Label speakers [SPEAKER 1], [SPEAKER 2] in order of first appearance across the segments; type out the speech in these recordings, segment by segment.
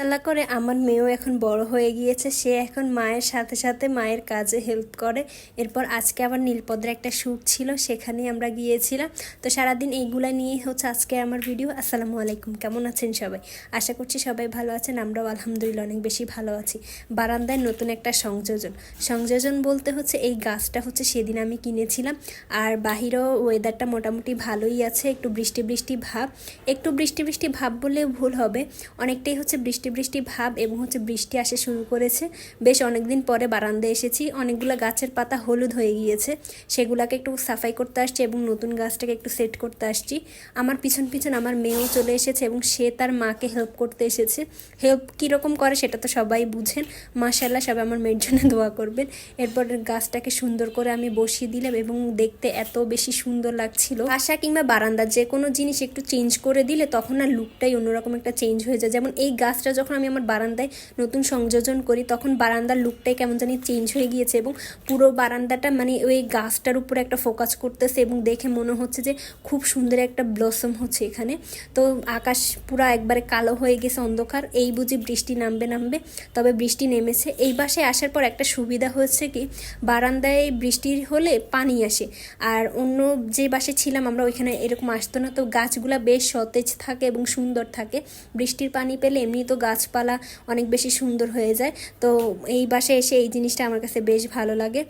[SPEAKER 1] খেলা করে আমার মেয়েও এখন বড় হয়ে গিয়েছে। সে এখন মায়ের সাথে সাথে মায়ের কাজে হেল্প করে। এরপর আজকে আবার নীলপদ্রের একটা শ্যুট ছিল, সেখানেই আমরা গিয়েছিলাম। তো সারাদিন এইগুলা নিয়েই হচ্ছে আজকে আমার ভিডিও আসসালামু আলাইকুম, কেমন আছেন সবাই? আশা করছি সবাই ভালো আছেন, আমরাও আলহামদুলিল্লাহ অনেক বেশি ভালো আছি। বারান্দায় নতুন একটা সংযোজন। সংযোজন বলতে হচ্ছে এই গাছটা হচ্ছে সেদিন আমি কিনেছিলাম। আর বাহিরেও ওয়েদারটা মোটামুটি ভালোই আছে, একটু বৃষ্টি বৃষ্টি ভাব। একটু বৃষ্টি বৃষ্টি ভাব বললে ভুল হবে। অনেকটাই হচ্ছে বৃষ্টি বৃষ্টি বৃষ্টি ভাব এবং হচ্ছে বৃষ্টি আসে শুরু করেছে। বেশ অনেকদিন পরে বারান্দায় এসেছি। অনেকগুলো গাছের পাতা হলুদ হয়ে গিয়েছে। সেগুলাকে একটু সাফাই করতে আসছি এবং নতুন গাছটাকে একটু সেট করতে আসছি। আমার পিছন পিছন আমার মেয়েও চলে এসেছে এবং সে তার মাকে হেল্প করতে এসেছে। হেল্প কীরকম করে সেটা তো সবাই বুঝেন। মাশাল্লাহ সবাই আমার মেয়ের জন্য দোয়া করবেন। এরপর গাছটাকে সুন্দর করে আমি বসিয়ে দিলাম এবং দেখতে এত বেশি সুন্দর লাগছিল। আশা কিংবা বারান্দা যে কোনো জিনিস একটু চেঞ্জ করে দিলে তখন আর লুকটাই অন্যরকম একটা চেঞ্জ হয়ে যায়। যেমন এই গাছটা যখন আমি আমার বারান্দায় নতুন সংযোজন করি, তখন বারান্দার লুকটাই কেমন জানি চেঞ্জ হয়ে গিয়েছে এবং পুরো বারান্দাটা মানে ওই গাছটার উপরে একটা ফোকাস করতেছে এবং দেখে মনে হচ্ছে যে খুব সুন্দর একটা ব্লসম হচ্ছে এখানে। তো আকাশ পুরো একবারে কালো হয়ে গেছে, অন্ধকার। এই বুঝি বৃষ্টি নামবে নামবে, তবে বৃষ্টি নেমেছে। এই বাসায় আসার পর একটা সুবিধা হচ্ছে কি, বারান্দায় বৃষ্টি হলে পানি আসে আর অন্য যে বাসে ছিলাম আমরা ওইখানে এরকম আসতো না। তো গাছগুলা বেশ সতেজ থাকে এবং সুন্দর থাকে। বৃষ্টির পানি পেলে এমনি তো গাছপালা অনেক বেশি সুন্দর হয়ে যায়। তো এই বাসে এসে এই জিনিসটা আমার কাছে বেশ ভালো লাগে।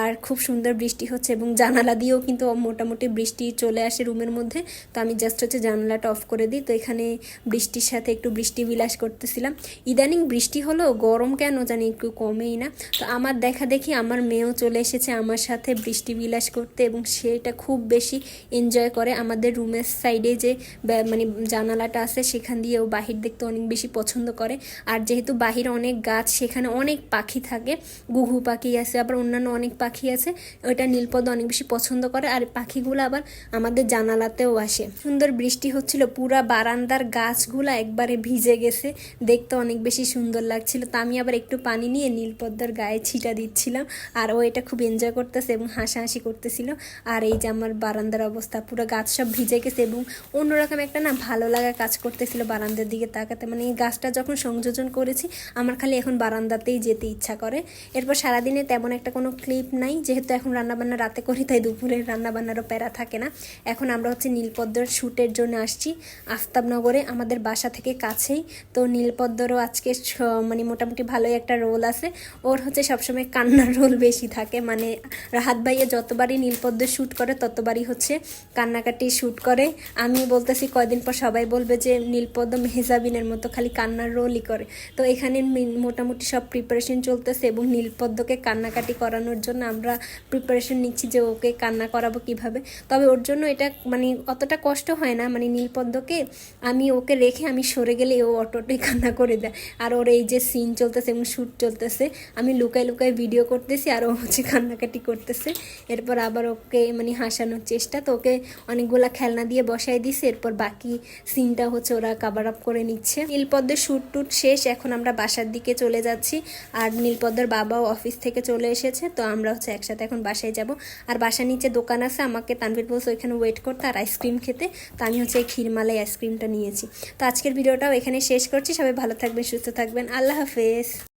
[SPEAKER 1] আর খুব সুন্দর বৃষ্টি হচ্ছে এবং জানালা দিয়েও কিন্তু মোটামুটি বৃষ্টি চলে আসে রুমের মধ্যে। তো আমি জাস্ট হচ্ছে জানালাটা অফ করে দিই। তো এখানে বৃষ্টির সাথে একটু বৃষ্টি বিলাস করতেছিলাম। ইদানিং বৃষ্টি হলেও গরম কেন জানি একটু কমেই না। তো আমার দেখা দেখি আমার মেয়েও চলে এসেছে আমার সাথে বৃষ্টি বিলাস করতে এবং সেটা খুব বেশি এনজয় করে। আমাদের রুমের সাইডে যে মানে জানালাটা আছে, সেখান দিয়ে ও বাহির দেখতে অনেক বেশি পছন্দ করে। আর যেহেতু বাহিরে অনেক গাছ, সেখানে অনেক পাখি থাকে গুঘু পাখি আছে, আবার অন্যান্য অনেক পাখি আছে, ওইটা নীলপদ অনেক বেশি পছন্দ করে। আর পাখিগুলো আবার আমাদের জানালাতেও আসে। সুন্দর বৃষ্টি হচ্ছিল, পুরা বারান্দার গাছগুলো একবারে ভিজে গেছে। দেখতে অনেক বেশি সুন্দর লাগছিল। তা আমি আবার একটু পানি নিয়ে নীলপদ্মার গায়ে ছিটা দিচ্ছিলাম। আর ও এটা খুব এনজয় করতেছে এবং হাসাহাসি করতেছিল। আর এই যে আমার বারান্দার অবস্থা, পুরো গাছ সব ভিজে গেছে এবং অন্যরকম একটা না ভালো লাগা কাজ করতেছিল বারান্দার দিকে তাকাতে। মানে এই গাছটা যখন সংযোজন করেছি, আমার খালি এখন বারান্দাতেই যেতে ইচ্ছা করে। এরপর সারাদিনে তেমন একটা কোনো ক্লিপ নাই, যেহেতু এখন রান্নাবান্না রাতে করি, তাই দুপুরের রান্নাবান্নারও প্যারা থাকে না। এখন আমরা হচ্ছে নীলপদ্মর শ্যুটের জন্য আসছি আফতাবনগরে, আমাদের বাসা থেকে কাছেই। তো নীলপদ্মরও আজকে মানে মোটামুটি ভালোই একটা রোল আছে। ওর হচ্ছে সবসময় কান্নার রোল বেশি থাকে মানে রাহাত ভাইয়া যতবারই নীলপদ্ম শ্যুট করে, ততবারই হচ্ছে কান্নাকাটি শ্যুট করে। আমি বলতেছি, কয়দিন পর সবাই বলবে যে নীলপদ্ম মেহজাবিনের মতো খালি কান্নার রোলই করে। তো এখানে মোটামুটি সব প্রিপারেশন চলতেছে এবং নীলপদ্মকে কান্নাকাটি করানোর জন্য আমরা প্রিপারেশন নিচ্ছি যে ওকে কান্না করাবো কীভাবে। তবে ওর জন্য এটা মানে অতটা কষ্ট হয় না। মানে নীলপদ্মকে আমি ওকে রেখে আমি সরে গেলে ও অটোটাই কান্না করে দেয়। আর ওর এই যে সিন চলতেছে এবং শ্যুট চলতেছে, আমি লুকাই লুকাই ভিডিও করতেছি আর ও হচ্ছে কান্নাকাটি করতেছে। এরপর আবার ওকে মানে হাসানোর চেষ্টা। তো ওকে অনেকগুলা খেলনা দিয়ে বসাই দিছে। এরপর বাকি সিনটা হচ্ছে ওরা কাভার আপ করে নিচ্ছে। নীলপদ্মের শ্যুট টুট শেষ, এখন আমরা বাসার দিকে চলে যাচ্ছি। আর নীলপদ্মার বাবাও অফিস থেকে চলে এসেছে, তো আমরা হচ্ছে একসাথে এখন বাসায় যাব। আর বাসার নিচে দোকান আছে, আমাকে তানভীর বলছে ওইখানে ওয়েট করতে আর আইসক্রিম খেতে, তো আমি হচ্ছে এই ক্ষীরমালাই আইসক্রিমটা নিয়েছি। তো আজকের ভিডিওটাও এখানে শেষ করছি, সবাই ভালো থাকবেন, সুস্থ থাকবেন, আল্লাহ হাফেজ।